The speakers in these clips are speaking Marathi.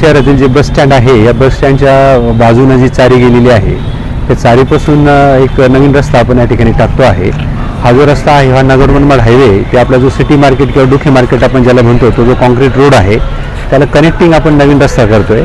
शहरातील जे बस स्टँड आहे या बस स्टँडच्या बाजूनं जी चारी गेलेली आहे त्या चारीपासून एक नवीन रस्ता आपण या ठिकाणी टाकतो आहे. हा जो रस्ता आहे हा नगर मनमाड हायवे ते आपला जो सिटी मार्केट किंवा डुखे मार्केट आपण ज्याला म्हणतो तो जो कॉन्क्रीट रोड आहे त्याला कनेक्टिंग आपण नवीन रस्ता करतोय.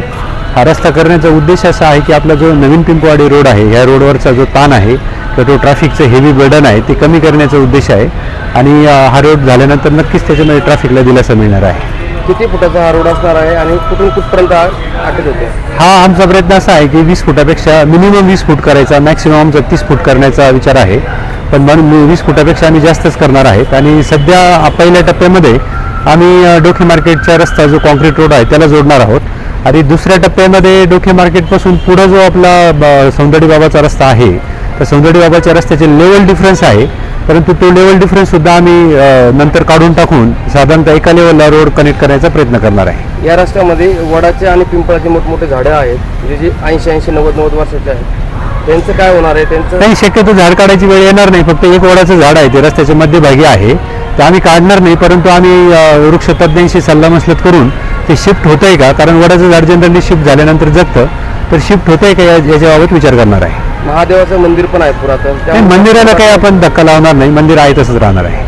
हा रस्ता करण्याचा उद्देश असा आहे की आपला जो नवीन पिंपवाडी रोड आहे ह्या रोडवरचा जो ताण आहे किंवा तो ट्रॅफिकचं हेवी बर्डन आहे ते कमी करण्याचा उद्देश आहे. आणि हा रोड झाल्यानंतर नक्कीच त्याच्यामध्ये ट्रॅफिकला दिलासा मिळणार आहे. किती फुटाचा हा रोड असणार आहे आणि कुठून कुठपर्यंत अटक होते हा आमचा प्रयत्न असा आहे की वीस फुटापेक्षा मिनिमम वीस फूट करायचा मॅक्सिमम आमचा तीस फूट करण्याचा विचार आहे. पण म्हणून वीस फुटापेक्षा आम्ही जास्तच करणार आहेत आणि सध्या पहिल्या टप्प्यामध्ये आम्ही डोके मार्केटचा रस्ता जो कॉन्क्रीट रोड आहे त्याला जोडणार आहोत. आणि दुसऱ्या टप्प्यामध्ये डोके मार्केटपासून पुढं जो आपला ब- रस्ता आहे तर सौंदर्यबाबाच्या रस्त्याचे लेवल डिफरन्स आहे. परंतु तो लेवल डिफरन्स सुद्धा आम्ही नंतर काढून टाकून साधारणतः एका लेवलला रोड कनेक्ट करण्याचा प्रयत्न करणार आहे. या रस्त्यामध्ये वडाचे आणि पिंपळाचे मोठमोठे झाडं आहेत म्हणजे जे ऐंशी ऐंशी नव्वद नव्वद वर्षाचे आहेत. त्यांचं काय होणार आहे? त्यांचं नाही शक्यतो झाड काढायची वेळ येणार नाही फक्त एक वडाचं झाड आहे ते रस्त्याच्या मध्यभागी आहे. ते आम्ही काढणार नाही परंतु आम्ही वृक्षतज्ञांशी सल्लामसलत करून ते शिफ्ट होत आहे का? कारण वडाचं झाड जनरली शिफ्ट झाल्यानंतर जगतं तर शिफ्ट होत आहे का याच्याबाबत विचार करणार आहे. महादेवाचं मंदिर पण आहे पुरातन. नाही, त्यामुळे मंदिराला काही आपण धक्का लावणार नाही. मंदिर आहे तसंच राहणार आहे.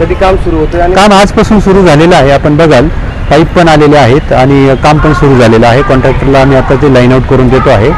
कधी काम सुरू होतं आणि काम आजपासून सुरू झालेलं आहे. आपण बघाल पाईप पण आलेले आहेत आणि काम पण सुरू झालेलं आहे. कॉन्ट्रॅक्टरला आम्ही आता ते लाईन आउट करून देतो आहे